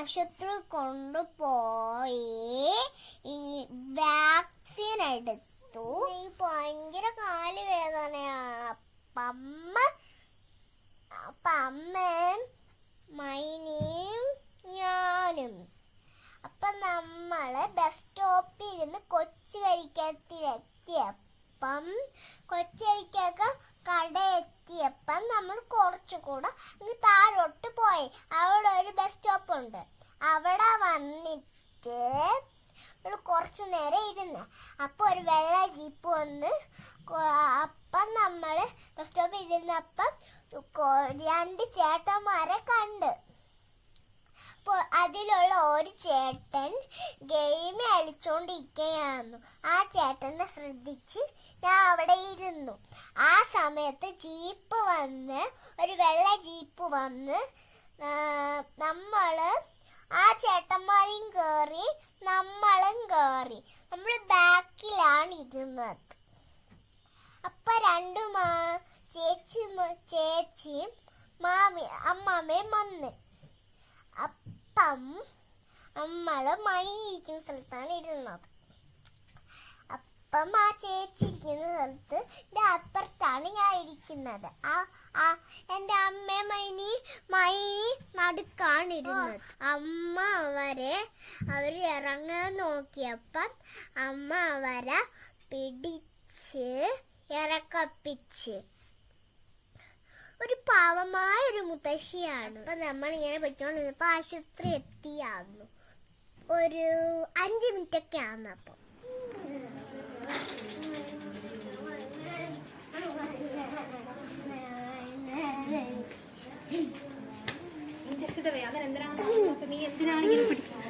ആശുപത്രി കൊണ്ടുപോയി. വാക്സിൻ എടുത്തു. ഭയങ്കര കാൽ വേദനയാണ്. അപ്പം അമ്മ അപ്പം അമ്മയും മൈനിയും ഞാനും. അപ്പം നമ്മൾ ബസ് സ്റ്റോപ്പിൽ ഇരുന്ന് കൊച്ചു കരിക്കത്തിലെത്തിയപ്പം കൊച്ചുകരിക്കൊക്കെ കട എത്തിയപ്പം നമ്മൾ കുറച്ചുകൂടെ താഴോട്ട് പോയി. അവിടെ ഒരു ബസ് സ്റ്റോപ്പ് ഉണ്ട്. അവിടെ വന്നിട്ട് കുറച്ചു നേരം ഇരുന്ന്. അപ്പോൾ ഒരു വെള്ള ജീപ്പ് വന്ന് അപ്പം നമ്മൾ ബസ് സ്റ്റോപ്പിൽ ഇരുന്നപ്പം രണ്ട് ചേട്ടന്മാരെ കണ്ട്. അപ്പോൾ അതിലുള്ള ഒരു ചേട്ടൻ ഗെയിം കളിച്ചോണ്ടിരിക്കുകയായിരുന്നു ആ ചേട്ടനെ ശ്രദ്ധിച്ച് ഞാൻ അവിടെ ഇരുന്നു. ആ സമയത്ത് ജീപ്പ് വന്ന് ഒരു വെള്ള ജീപ്പ് വന്ന് നമ്മൾ ആ ചേട്ടന്മാരെയും കയറി നമ്മളും കയറി നമ്മൾ ബാക്കിലാണ് ഇരുന്നത്. അപ്പൊ രണ്ടു മാ ചേച്ചി ചേച്ചിയും മാമി അമ്മാമ്മയും വന്ന്. അപ്പം നമ്മൾ മണിയിരിക്കുന്ന സ്ഥലത്താണ് ഇരുന്നത്. അപ്പം ആ ചേച്ചി ഇരിക്കുന്ന സ്ഥലത്ത് എന്റെ അപ്പുറത്താണ് ഞാൻ ഇരിക്കുന്നത്. ആ ആ എന്റെ അമ്മ മൈനി മൈനി നടുക്കാണ് ഇരുന്നത്. അമ്മ അവരെ അവർ ഇറങ്ങാൻ നോക്കിയപ്പം അമ്മ അവരെ പിടിച്ച് ഇറക്കപ്പിച്ച്. ഒരു പാവമായ ഒരു മുത്തശ്ശിയാണ്. അപ്പൊ നമ്മൾ ഇങ്ങനെ പൊയ്ക്കൊണ്ടിരുന്നപ്പോ ആശുപത്രി എത്തിയായിരുന്നു ഒരു അഞ്ച് മിനിറ്റൊക്കെ ആയിരുന്നു ഇഞ്ചക്ഷൻ അങ്ങനെ എന്തിനാണ് നീ എന്തിനാണ് ഇങ്ങനെ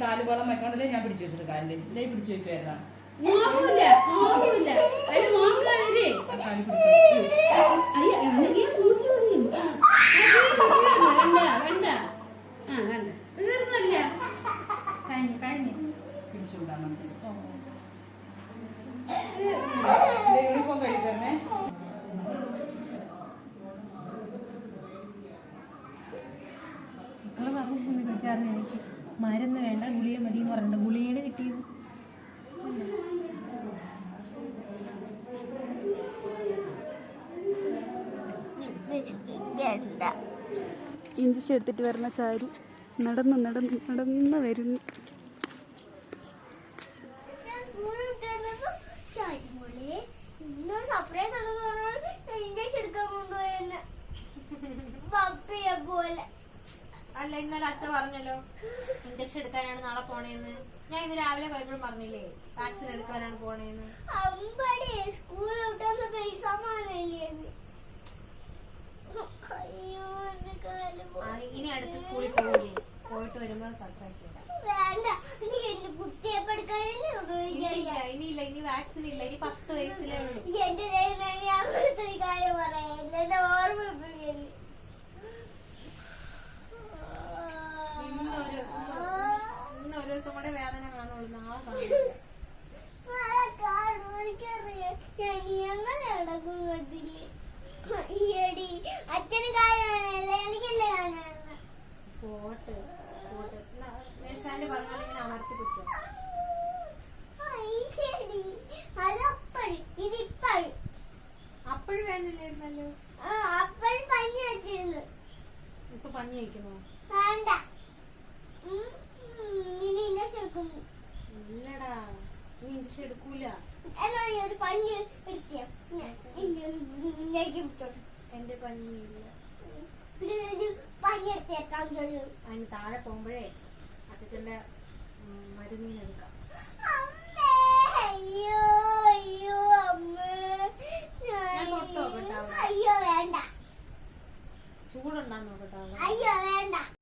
കാൽ പോളം വെക്കണ്ടല്ലേ ഞാൻ പിടിച്ചു വെച്ചത് കാലിൽ ഇല്ലേ പിടിച്ചു പിടിച്ചു അയ്യ എന്തെങ്കിലും സൂചി മരുന്ന് വേണ്ട ഗുളിക മതി എന്ന് പറഞ്ഞിട്ട് ഗുളികയാണ് കിട്ടിയത് ഇതണ്ട എടുത്തിട്ട് വരുന്ന ചാരി നടന്ന് നടന്ന് നടന്ന് വരുന്നു. സർപ്രൈസ് എടുക്കാൻ കൊണ്ടുപോയെന്ന്. അല്ല ഇന്നലെ അച്ഛൻ പറഞ്ഞല്ലോ ഇഞ്ചക്ഷൻ എടുക്കാനാണ് നാളെ പോണേന്ന്. ഞാൻ ഇന്ന് രാവിലെ പോയപ്പോഴും പറഞ്ഞില്ലേ വാക്സിൻ എടുക്കാനാണ് പോണേന്ന്. ഇനി അടുത്ത് സ്കൂളിൽ പോകില്ലേ പോയിട്ട് വരുമ്പോ സർപ്രൈസ് ചെയ്യാം. ഇനിയില്ല ഇനി വാക്സിൻ ഇല്ല ഇനി പത്ത് വയസ്സിലേ ഉള്ളൂ. എന്റെ ഓർമ്മ അപ്പോഴും വെച്ചിരുന്നു. ഇപ്പൊ വേണ്ട. ഇല്ലടാ നീ എടുക്കൂല. എന്നാ നീ ഒരു പഞ്ഞി എടുത്തിയ പിടിച്ചോട്ടെ എന്റെ പഞ്ഞിയില്ല. പഞ്ഞി അതിന് താഴെ പോകുമ്പോഴേ അച്ഛന്റെ മരുന്നിനെടുക്കാം.